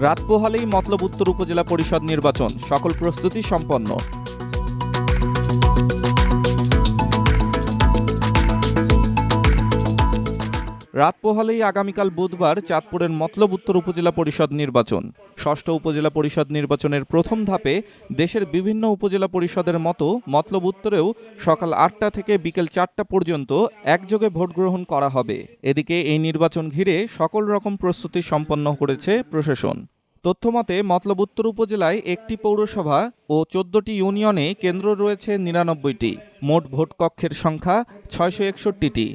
রাত পোহালেই মতলব উত্তর উপজেলা পরিষদ নির্বাচন। সকল প্রস্তুতি সম্পন্ন। রাত পোহালেই আগামীকাল বুধবার চাঁদপুরের মতলব উত্তর উপজেলা পরিষদ নির্বাচন। ষষ্ঠ উপজেলা পরিষদ নির্বাচনের প্রথম ধাপে দেশের বিভিন্ন উপজেলা পরিষদের মতো মতলব উত্তরেও সকাল আটটা থেকে বিকেল চারটা পর্যন্ত একযোগে ভোট গ্রহণ করা হবে। এদিকে এই নির্বাচন ঘিরে সকল রকম প্রস্তুতি সম্পন্ন করেছে প্রশাসন। তথ্যমতে মতলব উত্তর উপজেলায় একটি পৌরসভা ও চোদ্দটি ইউনিয়নে কেন্দ্র রয়েছে নিরানব্বইটি। মোট ভোট কক্ষের সংখ্যা ছয়শো একষট্টিটি।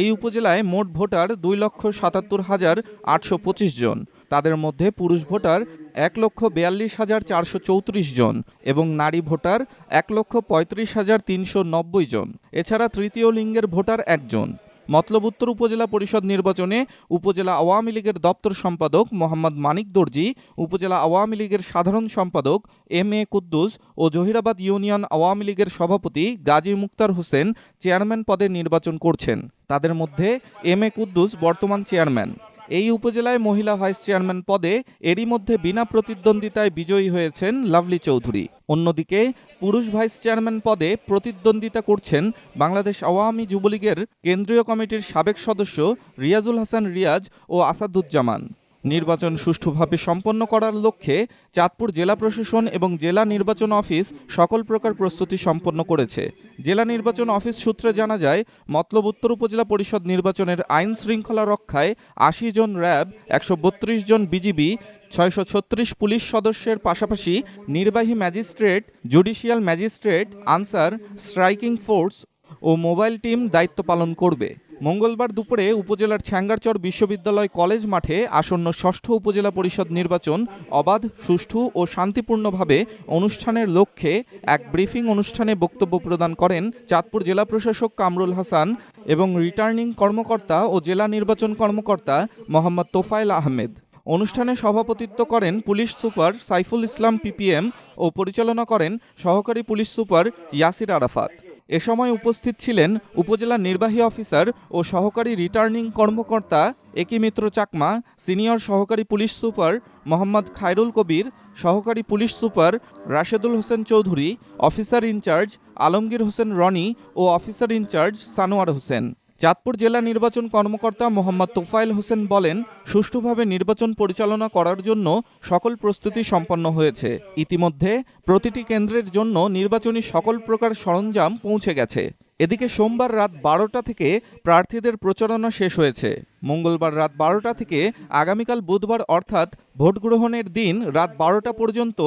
এই উপজেলায় মোট ভোটার দুই লক্ষ সাতাত্তর হাজার আটশো পঁচিশ জন। তাদের মধ্যে পুরুষ ভোটার এক লক্ষ বিয়াল্লিশ হাজার চারশো চৌত্রিশ জন এবং নারী ভোটার এক লক্ষ পঁয়ত্রিশ হাজার তিনশো নব্বই জন। এছাড়া তৃতীয় লিঙ্গের ভোটার একজন। মতলব উত্তর উপজেলা পরিষদ নির্বাচনে উপজেলা আওয়ামী লীগের দপ্তর সম্পাদক মোহাম্মদ মানিক দর্জি, উপজেলা আওয়ামী লীগের সাধারণ সম্পাদক এম এ কুদ্দুস ও জহিরাবাদ ইউনিয়ন আওয়ামী লীগের সভাপতি গাজী মুক্তার হোসেন চেয়ারম্যান পদে নির্বাচন করছেন। তাদের মধ্যে এম এ কুদ্দুস বর্তমান চেয়ারম্যান। এই উপজেলায় মহিলা ভাইস চেয়ারম্যান পদে এরই মধ্যে বিনা প্রতিদ্বন্দ্বিতায় বিজয়ী হয়েছেন লাভলি চৌধুরী। অন্যদিকে, পুরুষ ভাইস চেয়ারম্যান পদে প্রতিদ্বন্দ্বিতা করছেন বাংলাদেশ আওয়ামী যুবলীগের কেন্দ্রীয় কমিটির সাবেক সদস্য রিয়াজুল হাসান রিয়াজ ও আসাদুজ্জামান। নির্বাচন সুষ্ঠুভাবে সম্পন্ন করার লক্ষ্যে চাঁদপুর জেলা প্রশাসন এবং জেলা নির্বাচন অফিস সকল প্রকার প্রস্তুতি সম্পন্ন করেছে। জেলা নির্বাচন অফিস সূত্রে জানা যায়, মতলব উত্তর উপজেলা পরিষদ নির্বাচনের আইন শৃঙ্খলা রক্ষায় আশি জন র্যাব, একশো বত্রিশ জন বিজিবি, ছয়শো ছত্রিশ পুলিশ সদস্যের পাশাপাশি নির্বাহী magistrate, judicial magistrate, Ansar, striking force ও মোবাইল টিম দায়িত্ব পালন করবে। মঙ্গলবার দুপুরে উপজেলার ছ্যাঙ্গারচর বিশ্ববিদ্যালয় কলেজ মাঠে আসন্ন ষষ্ঠ উপজেলা পরিষদ নির্বাচন অবাধ, সুষ্ঠু ও শান্তিপূর্ণভাবে অনুষ্ঠানের লক্ষ্যে এক ব্রিফিং অনুষ্ঠানে বক্তব্য প্রদান করেন চাঁদপুর জেলা প্রশাসক কামরুল হাসান এবং রিটার্নিং কর্মকর্তা ও জেলা নির্বাচন কর্মকর্তা মোহাম্মদ তোফায়েল আহমেদ। অনুষ্ঠানে সভাপতিত্ব করেন police super Saiful Islam PPM ও পরিচালনা করেন সহকারী পুলিশ সুপার ইয়াসির আরাফাত। এ সময় উপস্থিত ছিলেন উপজেলা নির্বাহী অফিসার ও সহকারী রিটার্নিং কর্মকর্তা একি মিত্র চাকমা, সিনিয়র সহকারী পুলিশ সুপার মোহাম্মদ খায়রুল কবির, সহকারী police super Rashedul Hossain Chowdhury, officer in charge Alamgir Hossain Rony O officer in charge Sanowar Hossain. Chandpur জেলা নির্বাচন কর্মকর্তা মোহাম্মদ তোফায়েল হোসেন বলেন, সুষ্ঠুভাবে নির্বাচন পরিচালনা করার জন্য সকল প্রস্তুতি সম্পন্ন হয়েছে। ইতিমধ্যে প্রতিটি কেন্দ্রের জন্য নির্বাচনী সকল প্রকার সরঞ্জাম পৌঁছে গেছে। এদিকে সোমবার রাত বারোটা থেকে প্রার্থীদের প্রচারণা শেষ হয়েছে। মঙ্গলবার রাত বারোটা থেকে আগামীকাল বুধবার অর্থাৎ ভোট গ্রহণের দিন রাত বারোটা পর্যন্ত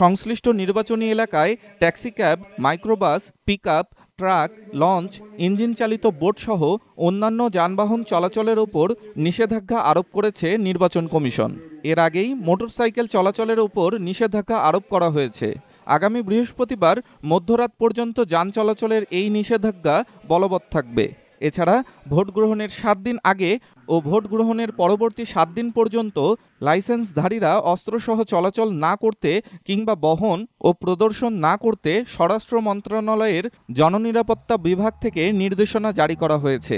সংশ্লিষ্ট নির্বাচনী এলাকায় taxi cab microbus pick truck, launch engine চালিত বোটসহ অন্যান্য যানবাহন চলাচলের ওপর নিষেধাজ্ঞা আরোপ করেছে নির্বাচন কমিশন। এর আগেই মোটরসাইকেল চলাচলের ওপর নিষেধাজ্ঞা আরোপ করা হয়েছে। আগামী বৃহস্পতিবার মধ্যরাত পর্যন্ত যান চলাচলের এই নিষেধাজ্ঞা বলবৎ থাকবে। এছাড়া ভোট গ্রহণের সাত দিন আগে ও ভোট গ্রহণের পরবর্তী সাত দিন পর্যন্ত লাইসেন্সধারীরা অস্ত্রসহ চলাচল না করতে কিংবা বহন ও প্রদর্শন না করতে স্বরাষ্ট্র মন্ত্রণালয়ের জননিরাপত্তা বিভাগ থেকে নির্দেশনা জারি করা হয়েছে।